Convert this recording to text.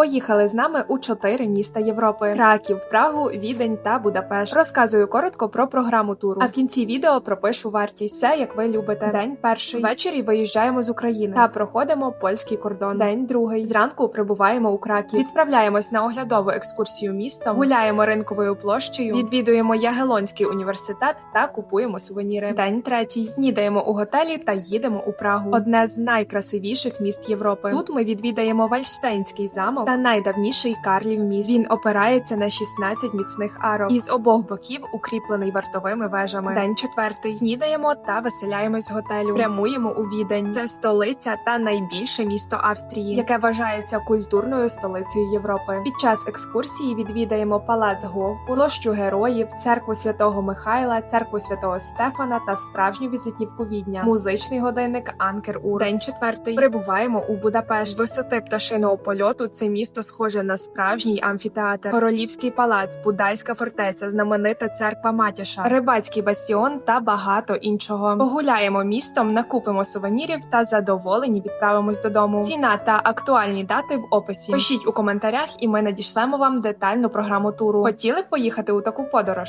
Поїхали з нами у чотири міста Європи: Краків, Прагу, Відень та Будапешт. Розказую коротко про програму туру. А в кінці відео пропишу вартість. Все як ви любите. День перший. Ввечері виїжджаємо з України та проходимо польський кордон. День другий. Зранку прибуваємо у Краків. Відправляємось на оглядову екскурсію містом. Гуляємо ринковою площею. Відвідуємо Ягелонський університет та купуємо сувеніри. День третій. Снідаємо у готелі та їдемо у Прагу. Одне з найкрасивіших міст Європи. Тут ми відвідаємо Вальштейнський замок та найдавніший Карлів міст. Він опирається на 16 міцних арок. Із обох боків укріплений вартовими вежами. День четвертий. Снідаємо та веселяємось з готелю. Прямуємо у Відень. Це столиця та найбільше місто Австрії, яке вважається культурною столицею Європи. Під час екскурсії відвідаємо палац Говбур, площу героїв, церкву святого Михайла, церкву святого Стефана та справжню візитівку Відня, музичний годинник Анкер Ур. День четвертий. Прибуваємо у Будапешт. З висоти пташиного польоту це місто схоже на справжній амфітеатр, королівський палац, Будайська фортеця, знаменита церква Матіша, рибацький бастіон та багато іншого. Погуляємо містом, накупимо сувенірів та задоволені відправимось додому. Ціна та актуальні дати в описі. Пишіть у коментарях, і ми надішлемо вам детальну програму туру. Хотіли б поїхати у таку подорож?